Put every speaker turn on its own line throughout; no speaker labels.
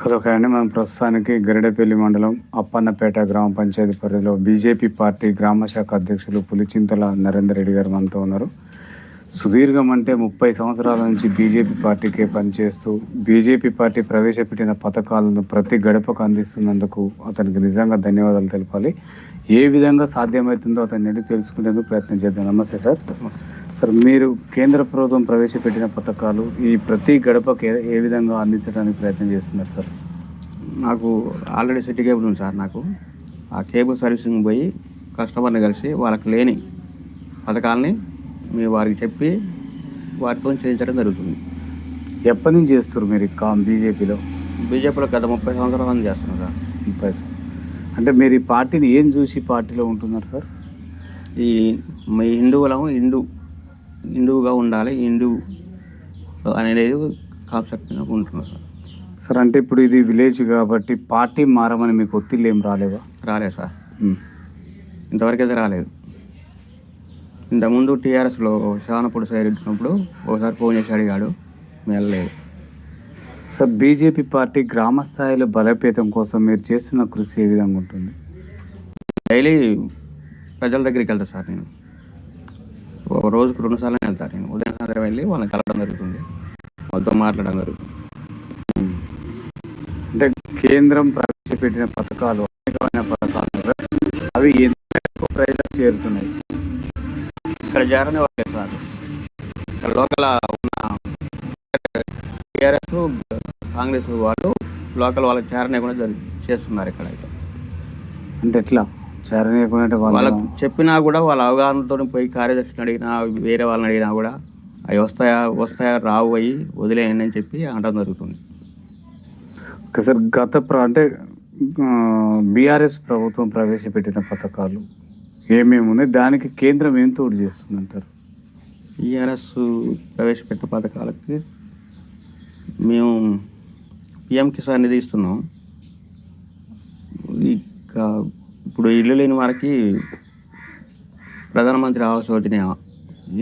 Hello okay అండి మనం ప్రస్తుతానికి గరిడపల్లి మండలం అప్పన్నపేట గ్రామ పంచాయతీ పరిధిలో బీజేపీ పార్టీ గ్రామ శాఖ అధ్యక్షులు పులిచింతల నరేందర్ రెడ్డి గారు మనతో ఉన్నారు. సుదీర్ఘం అంటే ముప్పై సంవత్సరాల నుంచి బీజేపీ పార్టీకే పనిచేస్తూ బీజేపీ పార్టీ ప్రవేశపెట్టిన పథకాలను ప్రతి గడపకు అందిస్తున్నందుకు అతనికి నిజంగా ధన్యవాదాలు తెలపాలి. ఏ విధంగా సాధ్యమవుతుందో అతన్ని తెలుసుకునేందుకు ప్రయత్నం చేద్దాం. నమస్తే సార్. సార్ మీరు కేంద్ర ప్రభుత్వం ప్రవేశపెట్టిన పథకాలు ఈ ప్రతి గడపకి ఏ- ఏ విధంగా అందించడానికి ప్రయత్నం చేస్తున్నారు సార్?
నాకు ఆల్రెడీ సిటీ కేబుల్ ఉంది సార్ నాకు. ఆ కేబుల్ సర్వీసింగ్ పోయి కస్టమర్ని కలిసి వాళ్ళకి లేని పథకాలని మీ వారికి చెప్పి వాటితో చేయించడం జరుగుతుంది.
ఎప్పటి నుంచి చేస్తారు మీరు కా బీజేపీలో?
బీజేపీలో గత ముప్పై సంవత్సరాల నుంచి చేస్తున్నాం సార్.
ముప్పై అంటే మీరు ఈ పార్టీని ఏం చూసి పార్టీలో ఉంటున్నారు సార్?
ఈ మీ హిందువులం హిందూ హిందువుగా ఉండాలి హిందూ అనేది కాన్సెప్ట్గా ఉంటున్నాం సార్.
సార్ అంటే ఇప్పుడు ఇది విలేజ్ కాబట్టి పార్టీ మారమని మీకు ఒత్తిళ్ళు ఏం రాలేవా?
రాలేదు సార్. ఇంతవరకు అయితే రాలేదు. ఇంతకుముందు టీఆర్ఎస్లో శానపూడి సైడ్ ఉన్నప్పుడు ఒకసారి ఫోన్ చేసి అడిగాడు మేము వెళ్ళలేదు.
సార్ బీజేపీ పార్టీ గ్రామ స్థాయిలో బలోపేతం కోసం మీరు చేస్తున్న కృషి ఏ విధంగా ఉంటుంది?
డైలీ ప్రజల దగ్గరికి వెళ్తా సార్ నేను. ఒక రోజుకు రెండు సార్లు వెళ్తాను నేను. ఉదయం సాయంత్రం వెళ్ళి వాళ్ళని కలవడం జరుగుతుంది. వాళ్ళతో మాట్లాడడం జరుగుతుంది.
అంటే కేంద్రం ప్రవేశపెట్టిన పథకాలు అనేకమైన పథకాలు. అవి ఎంత ప్రజలకు చేరుతున్నాయి?
ఇక్కడ చేరనే వాళ్ళు సార్ ఇక్కడ లోకల్ ఉన్న టీఆర్ఎస్ కాంగ్రెస్ వాళ్ళు లోకల్ వాళ్ళకి జరుగు చేస్తున్నారు ఇక్కడ అయితే
అంటే ఎట్లా? చేరనీయకుండా వాళ్ళు
వాళ్ళకి చెప్పినా కూడా వాళ్ళ అవగాహనతో పోయి కార్యదర్శిని అడిగినా వేరే వాళ్ళని అడిగినా కూడా అవి వస్తాయా వస్తాయా రావు అయ్యి వదిలేయండి అని చెప్పి అనడం జరుగుతుంది.
ఓకే సార్ గత ప్ర అంటే బీఆర్ఎస్ ప్రభుత్వం ప్రవేశపెట్టిన పథకాలు ఏమేమి ఉన్నాయి? దానికి కేంద్రం ఏం తోడు చేస్తుందంటారు?
ఈఆర్ఎస్ ప్రవేశపెట్టిన పథకాలకి మేము పిఎం కిసాన్ నిధి ఇస్తున్నాం. ఇక ఇప్పుడు ఇల్లు లేని వారికి ప్రధానమంత్రి ఆవాస్ యోజన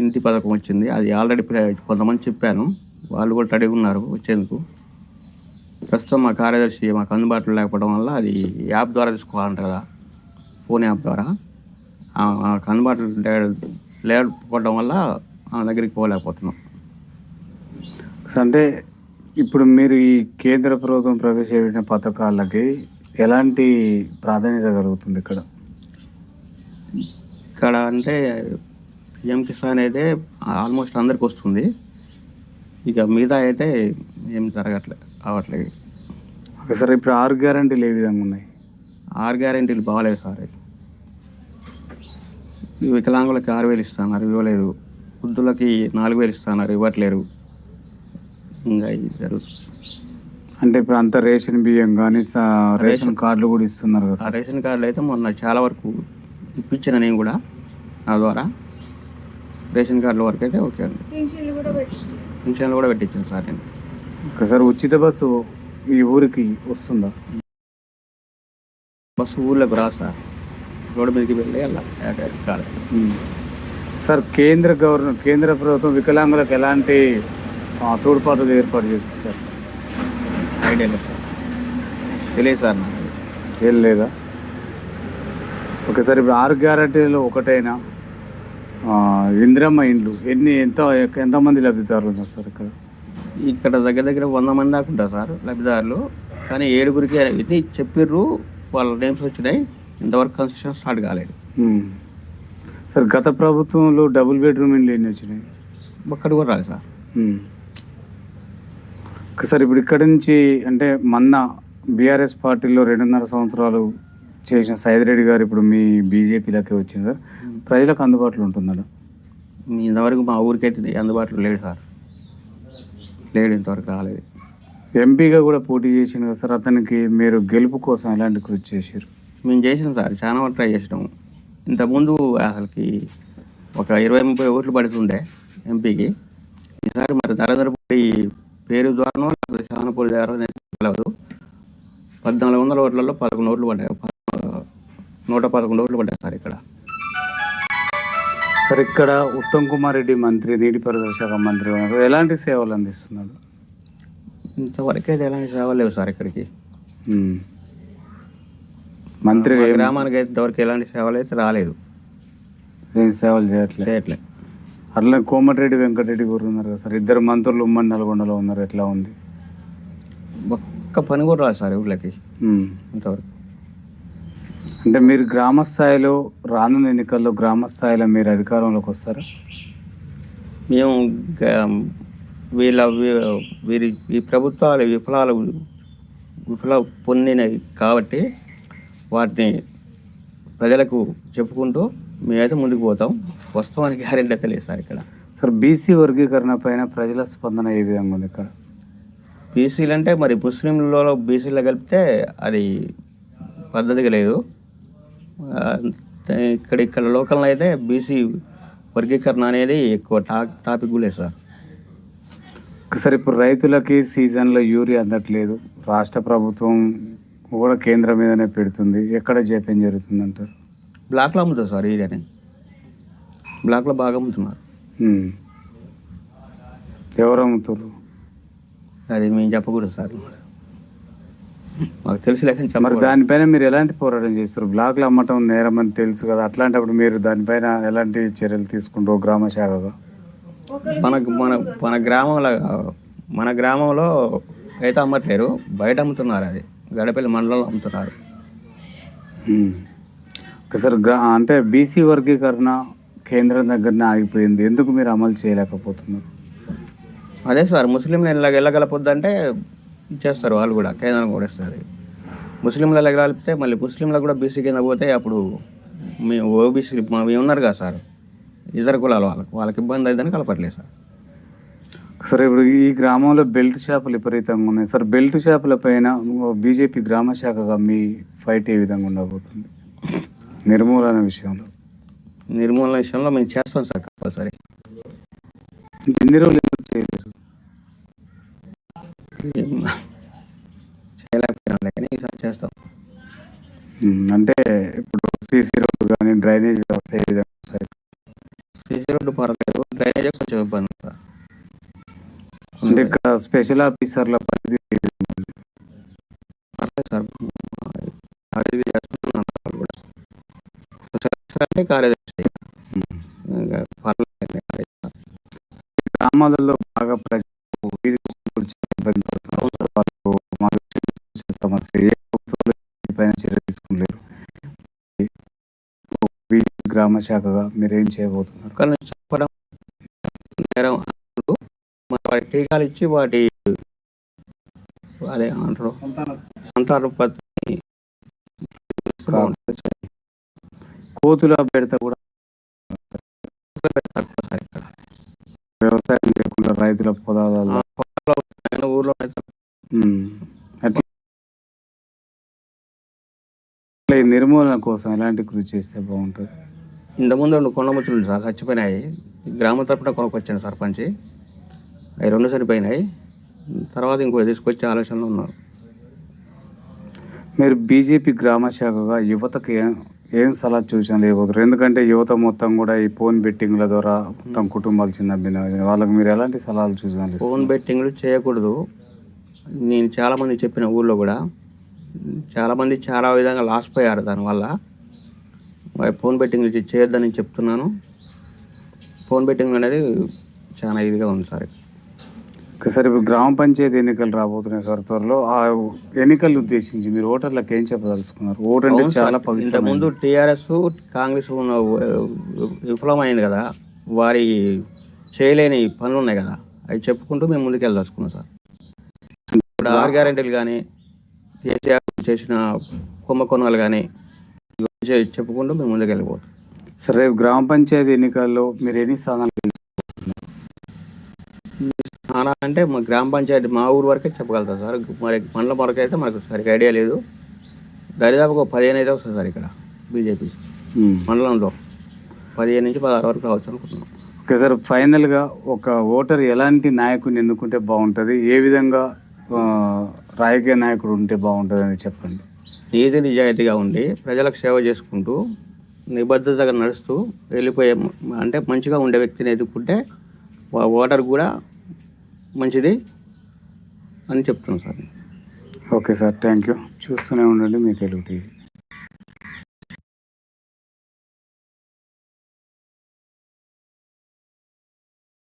ఇంటి పథకం వచ్చింది. అది ఆల్రెడీ కొంతమంది చెప్పాను. వాళ్ళు కూడా రెడీగా ఉన్నారు వచ్చేందుకు. ప్రస్తుతం మా కార్యదర్శి మాకు అందుబాటులో లేకపోవడం వల్ల అది యాప్ ద్వారా తీసుకోవాలంట కదా ఫోన్ యాప్ ద్వారా. ఆ, మాకు అందుబాటులో లేకపోవడం వల్ల ఆ దగ్గరికి పోలేకపోతున్నాం.
అంటే ఇప్పుడు మీరు ఈ కేంద్ర ప్రభుత్వం ప్రవేశపెట్టిన పథకాలకి ఎలాంటి ప్రాధాన్యత కలుగుతుంది ఇక్కడ?
ఇక్కడ అంటే పిఎం కిసాన్ అయితే ఆల్మోస్ట్ అందరికి వస్తుంది. ఇక మిగతా అయితే ఏం జరగట్లేదు అవట్లేదు
సార్ ఇప్పుడు ఆరు గ్యారంటీలు ఏ విధంగా ఉన్నాయి?
ఆరు గ్యారెంటీలు బాగాలేదు సార్. ఈ వికలాంగులకి ఆరు వేలు ఇస్తున్నారు ఇవ్వలేదు. వృద్ధులకి నాలుగు వేలు ఇస్తున్నారు ఇవ్వట్లేరు. ఇంకా జరుగుతుంది.
అంటే ఇప్పుడు అంత రేషన్ బియ్యం కానీ రేషన్ కార్డులు కూడా ఇస్తున్నారు కదా
రేషన్ కార్డులు అయితే మొన్న చాలా వరకు ఇప్పించిన నేను కూడా నా ద్వారా. రేషన్ కార్డుల వరకు అయితే ఓకే అండి. పింఛన్లు కూడా పెట్టించాను సార్ నేను.
ఓకే సార్ ఉచిత బస్సు ఈ ఊరికి వస్తుందా?
బస్సు ఊళ్ళోకి రా సార్. రోడ్డు మీదకి వెళ్ళి
ఉమ్. సార్ కేంద్ర గవర్నమెంట్ కేంద్ర ప్రభుత్వం వికలాంగులకు ఎలాంటి తోడ్పాటులు ఏర్పాటు చేస్తుంది సార్?
ఐడియా లేదు. సార్ తెలియదు సార్
ఏం లేదా ఓకే సార్ ఇప్పుడు ఆరు గ్యారంటీలో ఒకటైనా ఇందిరమ్మ ఇండ్లు ఎన్ని ఎంత ఎంతమంది లబ్ధిదారులు ఉన్నారు సార్ ఇక్కడ?
ఇక్కడ దగ్గర దగ్గర వంద మంది దాకా ఉంటారు సార్ లబ్ధిదారులు. కానీ ఏడుగురికి చెప్పిర్రు వాళ్ళ నేమ్స్ వచ్చినాయి. ఇంతవరకు కన్స్ట్రక్షన్ స్టార్ట్ కాలేదు.
సార్ గత ప్రభుత్వంలో డబుల్ బెడ్రూమ్ ఇండ్లు ఎన్ని వచ్చినాయి?
ఒక్కటి కూడా రాలేదు సార్.
సార్ ఇప్పుడు ఇక్కడ నుంచి అంటే మొన్న బీఆర్ఎస్ పార్టీలో రెండున్నర సంవత్సరాలు చేసిన సైదిరెడ్డి గారు ఇప్పుడు మీ బీజేపీలోకి వచ్చింది సార్. ప్రజలకు అందుబాటులో ఉంటుందా?
మీ ఇంతవరకు మా ఊరికైతే అందుబాటులో లేడు సార్. లేడు ఇంతవరకు రాలేదు.
ఎంపీగా కూడా పోటీ చేసింది కదా సార్. అతనికి మీరు గెలుపు కోసం ఎలాంటి కృషి చేశారు
మేము చేసినాం సార్ చాలా వరకు ట్రై చేసినాము. ఇంతకుముందు అసలుకి ఒక ఇరవై ముప్పై ఓట్లు పడుతుండే ఎంపీకి. ఈసారి మరి నరేంద్ర మోడీ పేరు ద్వారానో లేకపోతే శానపూడి ద్వారా తెలియదు పద్నాలుగు వందల ఓట్లలో పదకొండు ఓట్లు పడ్డాయి. నూట పదకొండు ఓట్లు పడ్డాయి సార్ ఇక్కడ.
సార్ ఇక్కడ ఉత్తమ్ కుమార్ రెడ్డి మంత్రి నీటిపారుదల శాఖ మంత్రి ఉన్నారు. ఎలాంటి సేవలు అందిస్తున్నారు?
ఇంతవరకు అయితే ఎలాంటి సేవలు లేవు సార్ ఇక్కడికి.
మంత్రి
గ్రామానికి అయితే ఇంతవరకు ఎలాంటి సేవలు అయితే రాలేదు.
ఏం సేవలు చేయట్లేదు
చేయట్లే.
అట్లా కోమటిరెడ్డి వెంకటరెడ్డి గారు ఉన్నారు కదా సార్. ఇద్దరు మంత్రులు ఉమ్మడి నల్గొండలో ఉన్నారు. ఎట్లా ఉంది?
ఒక్క పని కూడా రాదు సార్ ఊళ్ళకి. ఇంతవరకు.
అంటే మీరు గ్రామ స్థాయిలో రానున్న ఎన్నికల్లో గ్రామ స్థాయిలో మీరు అధికారంలోకి వస్తారా?
మేము వీళ్ళ వీరి ఈ ప్రభుత్వాలు విఫలాలు విఫల పొందినవి కాబట్టి వాటిని ప్రజలకు చెప్పుకుంటూ మేమైతే ముందుకు పోతాం. వస్తామని గ్యారెంటీ అయితే లేదు సార్ ఇక్కడ.
సార్ బీసీ వర్గీకరణ పైన ప్రజల స్పందన ఏ విధంగా ఉంది ఇక్కడ?
బీసీలు అంటే మరి ముస్లింలలో బీసీలో కలిపితే అది పద్ధతిగా లేదు. ఇక్కడ ఇక్కడ లోకల్లో అయితే బీసీ వర్గీకరణ అనేది ఎక్కువ టా టాపిక్ లేదు సార్.
సార్ ఇప్పుడు రైతులకి సీజన్లో యూరియా అందట్లేదు. రాష్ట్ర ప్రభుత్వం కూడా కేంద్రం మీదనే పెడుతుంది. ఎక్కడ జేపం జరుగుతుంది అంటారు
బ్లాక్లో అమ్ముతారు సార్ ఏరియాని. బ్లాక్లో బాగా అమ్ముతున్నారు.
ఉమ్. ఎవరు అమ్ముతారు?
అది మేము చెప్పకూడదు సార్. మాకు తెలిసి లేక
మరి
చెప్పకూడదు.
దానిపైన మీరు ఎలాంటి పోరాటం చేస్తారు? బ్లాక్లో అమ్మటం నేరం అని తెలుసు కదా అట్లాంటప్పుడు మీరు దానిపైన ఎలాంటి చర్యలు తీసుకుంటారు గ్రామ శాఖగా?
మనకు మన మన గ్రామంలో మన గ్రామంలో అయితే అమ్మట్లేరు బయట అమ్ముతున్నారు అది. గడపల్లి మండలంలో అమ్ముతున్నారు.
సార్ అంటే బీసీ వర్గీకరణ కేంద్రం దగ్గరనే ఆగిపోయింది. ఎందుకు మీరు అమలు చేయలేకపోతున్నారు?
అదే సార్ ముస్లింలు ఎలాగ వెళ్ళగలపొద్దు అంటే చేస్తారు వాళ్ళు కూడా కేంద్రం కూడా ఇస్తారు ముస్లింలు వెళ్ళగలిపితే మళ్ళీ ముస్లింలకు కూడా బీసీ కింద పోతే అప్పుడు మీ ఓబీసీ మేము ఉన్నారు కదా సార్. ఇతర కులాల వాళ్ళకి వాళ్ళకి ఇబ్బంది అవుతుందని కలపట్లేదు సార్.
సార్ ఇప్పుడు ఈ గ్రామంలో బెల్ట్ షాపులు విపరీతంగా ఉన్నాయి. సార్ బెల్ట్ షాపుల పైన బీజేపీ గ్రామ శాఖగా మీ ఫైట్ ఏ విధంగా ఉండబోతుంది? నిర్మూలన విషయంలో.
నిర్మూలన విషయంలో మేము చేస్తాం సార్ కంపల్సరీ.
ఎన్ని రోజులు చేయలేరు?
చేయలేకపోయినా కానీ ఈసారి చేస్తాం.
అంటే ఇప్పుడు సీసీ రోడ్డు కానీ డ్రైనేజ్ వ్యవస్థ ఏ విధంగా సార్?
సీసీ రోడ్డు పర్లేదు డ్రైనేజ్ కొంచెం ఇబ్బంది
అంటే ఇక్కడ స్పెషల్ ఆఫీసర్ల పరిధి
సార్ కూడా. అంటే
గ్రామాలలో బాగా ప్రజలు ఇబ్బంది పడుతున్నారు. వాళ్ళు సమస్య ఏ దీనిపైన చర్య తీసుకులేరు బీజేపీ గ్రామ శాఖగా మీరు ఏం చేయబోతున్నారు?
కానీ చెప్పడం వాటి టీకాలు ఇచ్చి వాటి అంటారు. సంతానోత్పత్తి బాగుంటుంది సార్.
కోతుల బెడత కూడా వ్యవసాయం లేకుండా రైతుల పొలాలలో.
ఊర్లో
నిర్మూలన కోసం ఎలాంటి కృషి చేస్తే బాగుంటుంది?
ఇంతకుముందు కొండ ముచ్చులు సార్ చచ్చిపోయినాయి. గ్రామం తరపున కొనుక్కొచ్చాను సర్పంచ్. అవి రెండు చనిపోయినాయి తర్వాత ఇంకో తీసుకొచ్చే ఆలోచనలో ఉన్నారు.
మీరు బీజేపీ గ్రామ శాఖగా యువతకు ఏం సలహా సూచనలు ఇవ్వబోతున్నారు ఎందుకంటే యువత మొత్తం కూడా ఈ ఫోన్ బెట్టింగ్ల ద్వారా మొత్తం కుటుంబాలు చిన్న వాళ్ళకి మీరు ఎలాంటి సలహాలు సూచనలు
ఫోన్ బెట్టింగ్లు చేయకూడదు. నేను చాలామంది చెప్పిన ఊళ్ళో కూడా చాలామంది చాలా విధంగా లాస్ పోయారు దానివల్ల ఫోన్ బెట్టింగ్లు చేయొద్దని చెప్తున్నాను. ఫోన్ బెట్టింగ్ అనేది చాలా ఇదిగా ఉంది సార్.
సార్ ఇప్పుడు గ్రామ పంచాయతీ ఎన్నికలు రాబోతున్నాయి సార్ త్వరలో. ఆ ఎన్నికలు ఉద్దేశించి మీరు ఓటర్లకు ఏం చెప్పదలుచుకున్నారు? ఓటు అంటే. చాలా పవిత్ర
ఇంతకుముందు టీఆర్ఎస్ కాంగ్రెస్ ఉన్న విఫలమైంది కదా. వారి చేయలేని పనులు ఉన్నాయి కదా. అవి చెప్పుకుంటూ మేము ముందుకు వెళ్ళదలుచుకున్నాం సార్. ఇప్పుడు ఆరు గ్యారెంటీలు కానీ కేసీఆర్ చేసిన కుంభకోణాలు కానీ చెప్పుకుంటూ మేము ముందుకు వెళ్ళిపోతాం.
సరే రేపు గ్రామ పంచాయతీ ఎన్నికల్లో మీరు ఎన్ని స్థానాలు
ఆనా అంటే మా గ్రామ పంచాయతీ మా ఊరు వరకే చెప్పగలుగుతాం సార్. మరి మండలం వరకు అయితే మనకు సరిగ్గా ఐడియా లేదు. దరిదాపు ఒక పదిహేను అయితే వస్తుంది సార్ ఇక్కడ బీజేపీ. మండలంలో. పదిహేను నుంచి పదహారు వరకు రావచ్చు అనుకుంటున్నాం.
ఓకే సార్ ఫైనల్గా ఒక ఓటర్ ఎలాంటి నాయకుడిని ఎన్నుకుంటే బాగుంటుంది? ఏ విధంగా రాజకీయ నాయకుడు ఉంటే బాగుంటుంది అని చెప్పండి.
నీతి నిజాయితీగా ఉండి ప్రజలకు సేవ చేసుకుంటూ నిబద్ధతగా నడుస్తూ వెళ్ళిపోయే అంటే మంచిగా ఉండే వ్యక్తిని ఎదుర్కొంటే ఓటర్ కూడా మంచిది అని చెప్తున్నాను sir.
Okay sir thank you. చూస్తూనే ఉండండి మీ తెలుగు టీవీ.